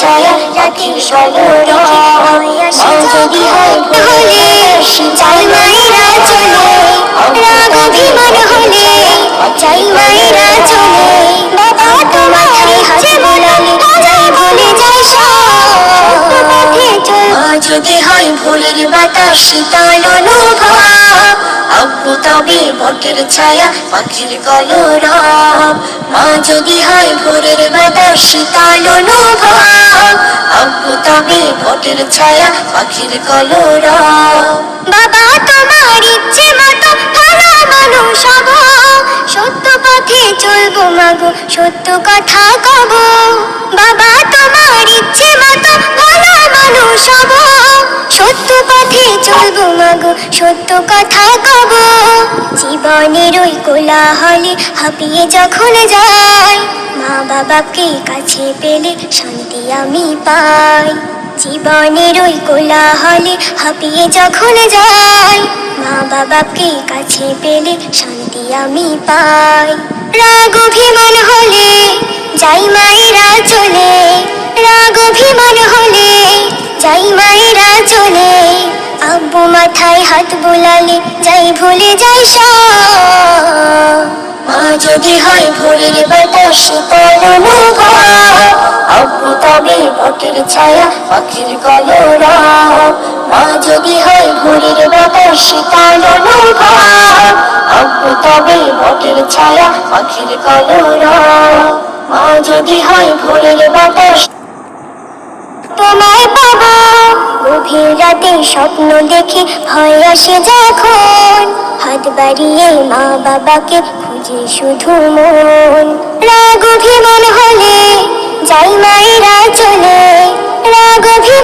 ছায়া রাতের কলর মা যদি হয় ভোলে চাই মায়েরা চলে, রাগ অভিমান হলে চাই মায়েরা চলে। বাবা তোমায় হাতে বোলালে যাই ভুলে যাই যদি হয় ভোলের বাতাস শীতল অনুভব। আব্বু তবে বটের ছায়া, পাখির কলর মা যদি হয় ভোরের বাতাস শীতল অনুভব। তবে বটের ছায়া পাখির কলর। বাবা, তোমার ইচ্ছে মতো মানুষ হব। সত্য পথে চলবো মাগো, সত্য কথা কব। বাবা, তোমার ইচ্ছে মতো মানুষ হব। সত্য পথে চলবো মাগো, সত্য কথা কব। জীবনের ওই কোলাহলে হাঁপিয়ে যখন যাই মা বাবাকে কাছে পেলে শান্তি আমি পাই। জীবনের ওই কোলাহলে হাঁপিয়ে যখন যাই, মা বাবাকে কাছে পেলে শান্তি আমি পাই। রাগ অভিমান হলে যাই মায়েরা চলে। রাগ অভিমান হলে যাই মায়েরা চলে। আব্বু মাথায় হাত বোলালে যাই ভুলে যাই সব। মা যদি হয় ভোরের বাতাস, শীতল তবে ছায়া, পাখির কলর। মা যদি হয় ভোরের বাতাস শীতল তবে বটের ছায়া, পাখির কলর। মা যদি হয় পাবো। গভীর রাতে স্বপ্ন দেখে ভয় আসে যখন। হাত বাড়িয়ে মা বাবাকে খুঁজে শুধু মন। রাগ অভিমান হলে যাই মা 狗屁